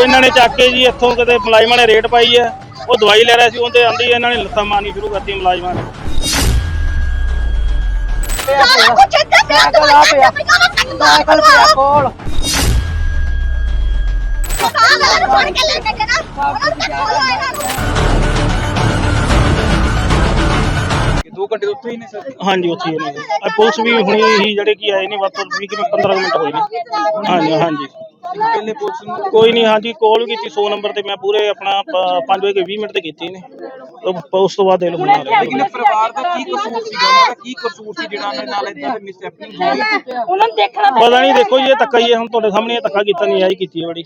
ਇਹਨਾਂ ਨੇ ਚੱਕ ਕੇ ਜੀ ਇੱਥੋਂ ਕਿਤੇ ਮੁਲਾਜ਼ਮਾਂ ਨੇ ਰੇਟ ਪਾਈ ਹੈ ਉਹ ਦਵਾਈ ਲੈ ਰਿਹਾ ਸੀ ਉਹਦੇ ਆਂਦੀ ਇਹਨਾਂ ਨੇ ਲੱਤਾਂ ਮਾਰਨੀ ਸ਼ੁਰੂ ਕਰਤੀ ਮੁਲਾਜ਼ਮਾਂ ਨੇ। ਸਾਰਾ ਕੁਝ ਇੱਥੇ ਪਿਆ ਦਵਾਈਆਂ ਤੇ ਪਿਆ। ਸਾਈਕਲ ਪਿਆ ਕੋਲ। ਸਾਰਾ ਫੜ ਕੇ ਲੈ ਕੇ ਨਾ ਉਹਨਾਂ ਨੂੰ ਕੋਲ ਆਇਆ ਦੋ ਘੰਟੇ ਤੋਂ ਉੱਥੇ ਹੀ ਨੇ ਸਰ? ਹਾਂਜੀ ਉੱਥੇ ਹੀ ਨੇ। ਆ ਪੁਲਿਸ ਵੀ ਹੁਣੀ ਹੀ ਜਿਹੜੇ ਕੀ ਆਏ ਨੇ ਵੱਧ ਤੋਂ 20 ਕਿ 15 ਮਿੰਟ ਹੋਏ ਨੇ। ਹਾਂਜੀ ਹਾਂਜੀ। ਪਹਿਲੇ ਪੁਲਿਸ ਨੂੰ ਕੋਈ ਨਹੀਂ ਹਾਂਜੀ ਕਾਲ ਕੀਤੀ 100 ਨੰਬਰ ਤੇ ਮੈਂ ਪੂਰੇ ਆਪਣਾ 5 ਵਜੇ 20 ਮਿੰਟ ਤੇ ਕੀਤੀ ਨੇ ਉਸ ਤੋਂ ਬਾਅਦ ਦੇ ਲੋ ਹੁਣ ਆ ਰਹੇ ਲੇਕਿਨ ਪਰਿਵਾਰ ਦਾ ਕੀ ਕਸੂਰ ਸੀ ਉਹਨਾਂ ਦਾ ਕੀ ਕਸੂਰ ਸੀ ਜਿਹੜਾ ਉਹਨਾਂ ਨਾਲ ਇਦਾਂ ਦੇ ਮਿਸਹੈਪਨਿੰਗ ਹੋਈ ਉਹਨਾਂ ਨੂੰ ਦੇਖਣਾ ਪਤਾ ਨਹੀਂ ਦੇਖੋ ਜੀ ਇਹ ਧੱਕਾ ਹੀ ਹੈ ਹੁਣ ਤੁਹਾਡੇ ਸਾਹਮਣੇ ਇਹ ਧੱਕਾ ਕੀਤਾ ਨਹੀਂ ਆਈ ਕੀਤੀ ਹੈ ਬੜੀ।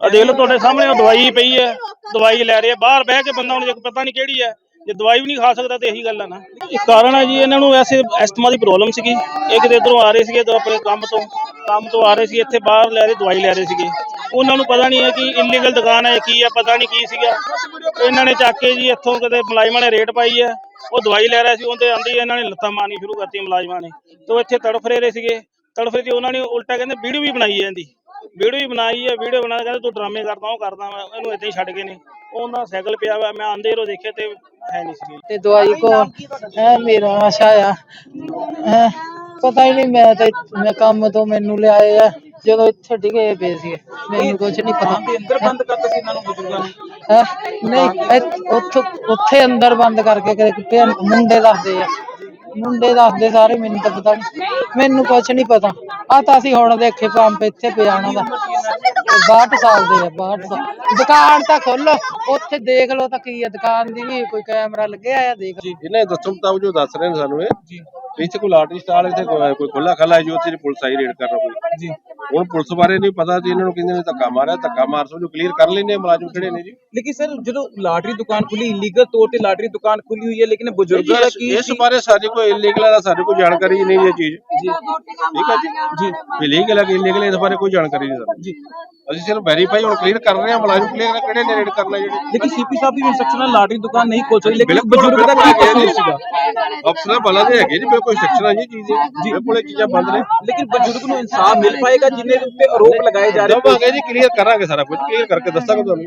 ਆ ਦੇਖ ਲਓ ਤੁਹਾਡੇ ਸਾਹਮਣੇ ਉਹ ਦਵਾਈ ਪਈ ਹੈ ਦਵਾਈ ਲੈ ਰਹੇ ਆ। ਬਾਹਰ ਬਹਿ ਕੇ ਬੰਦਾ ਹੁਣ ਜੇ ਪਤਾ ਨਹੀਂ ਕਿਹੜੀ ਹੈ ਜੇ ਦਵਾਈ ਵੀ ਨਹੀਂ ਖਾ ਸਕਦਾ ਤੇ ਇਹੀ ਗੱਲ ਹੈ ਨਾ। ਇਹ ਕਾਰਨ ਹੈ ਜੀ ਇਹਨਾਂ ਨੂੰ ਵੈਸੇ ਐਸਥਮਾ ਦੀ ਪ੍ਰੋਬਲਮ ਸੀਗੀ। ਇਹ ਕਿਤੇ ਇਧਰੋਂ ਆ ਰਹੇ ਸੀਗੇ ਤਾਂ ਆਪਣੇ ਕੰਮ ਤੋਂ। ਕੰਮ ਤੋਂ ਆ ਰਹੇ ਸੀ, ਇੱਥੇ ਬਾਹਰ ਲੈ ਰਹੇ, ਦਵਾਈ ਲੈ ਰਹੇ ਸੀਗੇ। ਉਹਨਾਂ ਨੂੰ ਪਤਾ ਨਹੀਂ ਹੈ ਕਿ ਇਲੀਗਲ ਦੁਕਾਨ ਹੈ ਕੀ ਹੈ, ਪਤਾ ਨਹੀਂ ਕੀ ਸੀਗਾ। ਇਹਨਾਂ ਨੇ ਚੱਕ ਕੇ ਜੀ, ਇੱਥੋਂ ਕਿਤੇ ਮੁਲਾਜ਼ਮਾਂ ਨੇ ਰੇਟ ਪਾਈ ਹੈ। ਉਹ ਦਵਾਈ ਲੈ ਰਿਹਾ ਸੀ, ਉਹਦੇ ਆਂਦੀ ਇਹਨਾਂ ਨੇ ਲੱਤਾਂ ਮਾਰਨੀ ਸ਼ੁਰੂ ਕਰਤੀ ਮੁਲਾਜ਼ਮਾਂ ਨੇ। ਤੇ ਉਹ ਇੱਥੇ ਤੜਫ ਰਹੇ ਸੀਗੇ। ਤੜਫੇ ਤੇ ਉਹਨਾਂ ਨੇ ਉਲਟਾ ਕਹਿੰਦੇ, ਵੀਡੀਓ ਵੀ ਬਣਾਈ ਹੈ ਵੀਡੀਓ ਵੀ ਬਣਾਈ ਹੈ, ਵੀਡੀਓ ਬਣਾ ਕੇ ਕਹਿੰਦੇ, ਤੂੰ ਡਰਾਮੇ ਕਰਦਾ, ਉਹ ਕਰਦਾ ਮੈਂ, ਇਹਨੂੰ ਏਦਾਂ ਹੀ ਛੱਡ ਕੇ ਨੇ। ਉਹਨਾਂ ਸਾਈਕਲ ਪਿਆ ਵਾ ਮੈਂ ਆਂਦੇ ਰੋ ਦੇਖਿਆ ਤੇ ਹੈ ਨਹੀਂ ਸੀ। ਤੇ ਦਵਾਈ ਕੋ ਹੈ, ਮੇਰਾ ਆਸ਼ਾ ਆ। ਹੈ? ਪਤਾ ਹੀ ਨਹੀਂ ਮੈਂ ਤੇ ਮੈਂ ਕੰਮ ਤੋਂ ਮੈਨੂੰ ਲਿਆਏ ਆ ਜਦੋਂ ਇੱਥੇ ਡਿੱਗੇ ਪਏ ਸੀ ਮੈਨੂੰ ਕੁਝ ਨਹੀਂ ਦੇ ਅੰਦਰ ਪਤਾ ਬੰਦ ਕਰਤਾ ਸੀ ਇਹਨਾਂ ਨੂੰ ਬਜ਼ੁਰਗਾਂ ਨੂੰ? ਹੈ? ਨਹੀਂ ਇੱਥ- ਉੱਥੋਂ ਉੱਥੇ ਅੰਦਰ ਬੰਦ ਕਰਕੇ ਕਦੇ ਕੁੱਤੇ ਮੁੰਡੇ ਦੱਸਦੇ ਆ। ਮੁੰਡੇ ਦੱਸਦੇ ਸਾਰੇ ਮੈਨੂੰ ਤਾਂ ਪਤਾ ਨਹੀਂ। ਮੈਨੂੰ ਕੁਝ ਨਹੀਂ ਪਤਾ। ਆ ਤਾਂ ਅਸੀਂ ਹੁਣ ਦੇਖੇ ਪੰਪ ਇੱਥੇ ਪਿਆ ਉਹਨਾਂ ਦਾ। 62 ਸਾਲ ਦੇ ਆ 62 ਸਾਲ। ਦੁਕਾਨ ਤਾਂ ਖੋਲੋ ਉੱਥੇ ਦੇਖ ਲਓ ਤਾਂ ਕੀ ਆ ਦੁਕਾਨ ਦੀ ਵੀ ਕੋਈ ਕੈਮਰਾ ਲੱਗਿਆ ਆ ਦੇਖ ਇਹਨੇ ਦੱਸੋ ਮੁਤਾਬਕ ਜੋ ਦੱਸ ਰਹੇ ਨੇ ਸਾਨੂੰ ਇਹ। ਇੱਥੇ ਕੋਈ ਲਾਟਰੀ ਸਟਾਲ ਇੱਥੇ ਕੋਈ ਕੋਈ ਖੁੱਲਾ ਖਲਾ ਹੈ ਜੋ, ਉੱਥੇ ਪੁਲਿਸ ਆਈ ਰੇਡ ਕਰ ਕੋਈ ਜੀ। ਹੁਣ ਪੁਲਿਸ ਬਾਰੇ ਨਹੀਂ ਪਤਾ ਜੀ ਇਹਨਾਂ ਨੂੰ ਕਹਿੰਦੇ ਨੇ ਧੱਕਾ ਮਾਰਿਆ ਧੱਕਾ ਮਾਰ ਸੋ ਜੋ ਕਲੀਅਰ ਕਰ ਲੈਣੇ ਮੁਲਾਜ਼ਮ ਖੜੇ ਨੇ ਜੀ। ਲੇਕਿਨ ਸਰ ਜਦੋਂ ਲਾਟਰੀ ਦੁਕਾਨ ਖੁੱਲੀ ਇਲੀਗਲ ਤੌਰ ਤੇ ਲਾਟਰੀ ਦੁਕਾਨ ਖੁੱਲੀ ਹੋਈ ਹੈ ਲੇਕਿਨ ਬਜ਼ੁਰਗਾਂ ਦਾ ਕੀ ਇਸ ਬਾਰੇ ਸਾਡੀ ਕੋਈ ਇਲੀਗਲ ਦਾ ਸਾਡੇ ਕੋਈ ਜਾਣਕਾਰੀ ਨਹੀਂ ਇਹ ਚੀਜ਼। ਜੀ। ਠੀਕ ਹੈ ਜੀ? ਜੀ। ਇਲੀਗਲ ਹੈ ਕਿ ਇਲੀਗਲ ਇਸ ਬਾਰੇ ਕੋਈ ਜਾਣਕਾਰੀ ਨਹੀਂ ਸਾਨੂੰ ਜੀ। ਅਸੀਂ ਸਿਰਫ ਵੈਰੀਫਾਈ ਹੁਣ ਕਲੀਅਰ ਕਰ ਰਹੇ ਹਾਂ ਮੁਲਾਜ਼ਮ ਕਲੀਅਰ ਕਿਹੜੇ ਨੇ ਰੇਡ ਕਰਨਾ ਜਿਹੜੇ ਲੇਕਿਨ ਸੀਪੀ ਸਾਹਿਬ ਦੀ ਇੰਸਟਰਕਸ਼ਨ ਨਾਲ ਲਾਟਰੀ ਦੁਕਾਨ ਨਹੀਂ ਖੋਲ ਸਕਦੀ ਲੇਕਿਨ ਬਜ਼ੁਰਗ ਦਾ ਕੀ ਕਸੂਰ ਜੀ। ਸੀਗਾ? ਅਫਸਰਾਂ ਬਲਾ ਦੇ ਹੈਗੇ ਜੀ ਬਿਲਕੁਲ ਸੈਕਸ਼ਨ ਹੈ ਜੀ ਚੀਜ਼ ਜੀ। ਬਿਲਕੁਲ ਇਹ ਚੀਜ਼ਾਂ ਬੰਦ ਨੇ। ਲੇਕਿਨ ਬਜ਼ੁਰਗ ਨੂੰ ਇਨਸਾਫ ਮਿਲ ਪਾਏਗਾ ਜਿੰਨੇ ਦੇ ਉੱਤੇ ਆਰੋਪ ਲਗਾਏ ਜਾ ਰਹੇ ਦਵਾਂਗੇ ਜੀ ਕਲੀਅਰ ਕਰਾਂਗੇ ਸਾਰਾ ਕੁਝ ਕਲੀਅਰ ਕਰਕੇ ਦੱਸਾਂਗੇ ਤੁਹਾਨੂੰ।